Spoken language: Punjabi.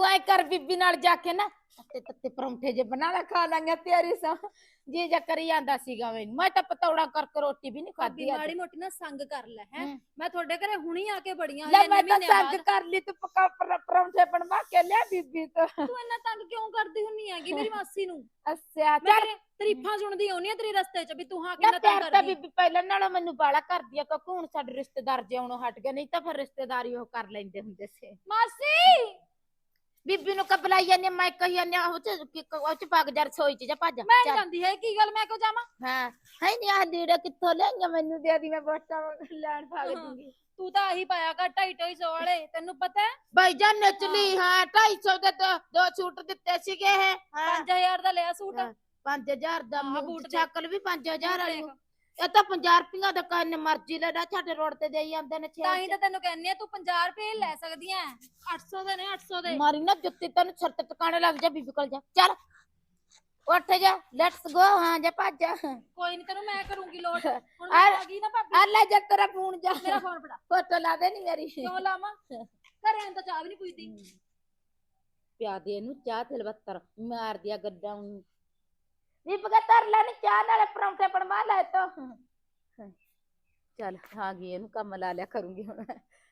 ਤੂੰ ਐ ਕਰ ਬੀਬੀ ਨਾਲ ਜਾ ਕੇ ਨਾ ਤੱਤੇ ਤੱਤੇ ਪਰੌਂਠੇ ਜੇ ਬਣਾ ਲੈ ਖਾ ਲਾਂਗੇ ਤੇਰੀ ਸਾ। ਜੀ ਜਾ ਕਰੀ ਜਾਂਦਾ ਸੀਗਾ ਮੈਨੂੰ ਮੈਂ ਤਾਂ ਪਤੌੜਾ ਕਰਕੇ ਰੋਟੀ ਵੀ ਨਹੀਂ ਭਾਬੀ ਖਾਦੀ ਮਾੜੀ ਮੋਟੀ ਨਾ ਸੰਗ ਕਰ ਲੈ ਹੈ। ਹਮ। ਮੈਂ ਤੁਹਾਡੇ ਘਰੇ ਹੁਣੀ ਆ ਕੇ ਬੜੀਆਂ ਲੈ ਮੈਂ ਤਾਂ ਸੰਗ। ਕਰ ਲਈ ਤੂੰ ਪਕਾ ਪਰ- ਪਰੌਂਠੇ ਬਣਵਾ ਕੇ ਲਿਆ ਬੀਬੀ ਤੋਂ। ਤੂੰ ਇੰਨਾ ਤੰਗ ਕਿਉਂ ਕਰਦੀ ਹੁੰਨੀ ਹੈਗੀ ਮੇਰੀ ਮਾਸੀ ਨੂੰ? ਅੱਛਾ ਮੈਂ ਚੱਲ। ਤੇਰੇ ਤਰੀਫਾਂ ਸੁਣਦੀ ਆਉਣੀ ਆ ਤੇਰੇ ਰਸਤੇ 'ਚ ਵੀ ਤੂੰ ਹਾਂ ਨਾ ਕਿੰਨਾ ਤੰਗ ਪਿਆਰ ਤਾਂ ਕਰਦੀ। ਬੀਬੀ ਪਹਿਲਾਂ ਨਾਲੋਂ ਮੈਨੂੰ ਬਾਲਾ ਕਰਦੀ ਆ ਕਿਉਂਕਿ ਹੁਣ ਸਾਡੇ ਰਿਸ਼ਤੇਦਾਰ ਜਿਉਣੋਂ ਹਟ ਗਏ ਨਹੀਂ ਤਾਂ ਫਿਰ ਰਿਸ਼ਤੇਦਾਰੀ ਉਹ ਕਰ ਲੈਂਦੇ ਹੁੰਦੇ ਸੀ। ਮਾਸੀ! ਬੀਬੀ ਨੂੰ ਕਬਲਾਈ ਜਾਂਦੇ ਮੈਂ ਕਹੀ ਜਾਂਦੇ ਉਹ ਚ ਕਿ- ਉਹ ਚ ਪੱਗ ਜਰ ਸੋਈ ਚ ਜਾ ਭੱਜ ਮੈਂ ਚੱਲ। ਜਾਂਦੀ ਹੈ ਕੀ ਗੱਲ ਮੈਂ ਕਿਉਂ ਜਾਵਾਂ ਹਾਂ ਹੈ ਨਹੀਂ ਆ ਲੀੜਾ ਕਿੱਥੋਂ ਲਿਆਈਆਂ ਮੈਨੂੰ ਦੇ ਦੀ ਮੈਂ ਬੋਟਾ ਲੈਣ ਭਾਗ ਹਾਂ। ਦੂੰਗੀ ਤੂੰ ਤਾਂ ਆਹੀ ਪਾਇਆ ਕਰ ਢਾਈ ਢਾਈ ਸੌ ਵਾਲੇ ਤੈਨੂੰ ਪਤਾ ਹੈ ਭਾਈ ਜਾਨ ਨਚਲੀ ਹਾਂ 250 ਦੇ ਦੋ ਸੂਟ ਦਿੱਤੇ ਸੀਗੇ ਇਹ ਹਾਂ 5000 ਦਾ ਲਿਆ ਸੂਟ ਹਾਂ। 5000 ਦਾ ਹਾਂ, ਬੂਟ ਵੀ 5000 ਵਾਲੀ ਦੇਖ, ਇਹ ਤਾਂ 50 ਰੁਪਈਆ ਦਾ ਕੰਨ ਮਰਜ਼ੀ ਲੈਣਾ ਸਾਡੇ ਰੋਡ ਤੇ ਦੇਈ ਜਾਂਦੇ ਨੇ ਛੇ ਤਾਂ ਹੀ ਤਾਂ ਤੈਨੂੰ ਕਹਿੰਨੀ ਆ ਤੂੰ 50 ਰੁਪਏ ਲੈ ਸਕਦੀ ਐ। 800 ਦੇ ਨੇ 800 ਦੇ। ਮਾਰੀ ਨਾ ਜੁੱਤੀ ਤੈਨੂੰ ਛੱਤ ਟਿਕਾਣੇ ਲੱਗ ਜਾ ਬੀਬੀ ਕੋਲ ਜਾ। ਚੱਲ ਉੱਠ ਜਾ ਲੈਟਸ ਗੋ ਹਾਂ ਜਾ ਭੱਜ ਜਾ। ਕੋਈ ਨਹੀਂ ਤੈਨੂੰ ਮੈਂ ਕਰੂੰਗੀ ਲੋਟ। ਹੁਣ ਆ- ਮੈਂ ਆ ਗਈ ਨਾ ਭਾਬੀ। ਆ ਲੈ ਜਾ ਤੇਰਾ ਫੋਨ ਜਾ। ਮੇਰਾ ਫੋਨ ਫੜਾ। ਫੋਟੋ ਲਾ ਦੇ ਨੀ ਮੇਰੀ। ਕਿਉਂ ਲਾਵਾਂ? ਘਰੇ ਆਂ ਤਾਂ ਚਾਹ ਵੀ ਨਹੀਂ ਪੁੱਛਦੀ। ਪਿਆ ਦੇ ਇਹਨੂੰ ਚਾਹ ਤੇ ਲਵੱਤਰ ਮਾਰ ਦਿਆ ਗੱਡਾ ਨੂੰ। ਵੀ ਪਕਾ ਲੈ ਨੀ ਚਾਹ ਨਾਲੇ ਪਰੌਂਠੇ ਬਣਵਾ ਲੈ ਤੋ। ਚੱਲ ਆ ਗਈ, ਇਹਨੂੰ ਕੰਮ ਲਾ ਲਿਆ ਕਰੂੰਗੀ ਹੁਣ।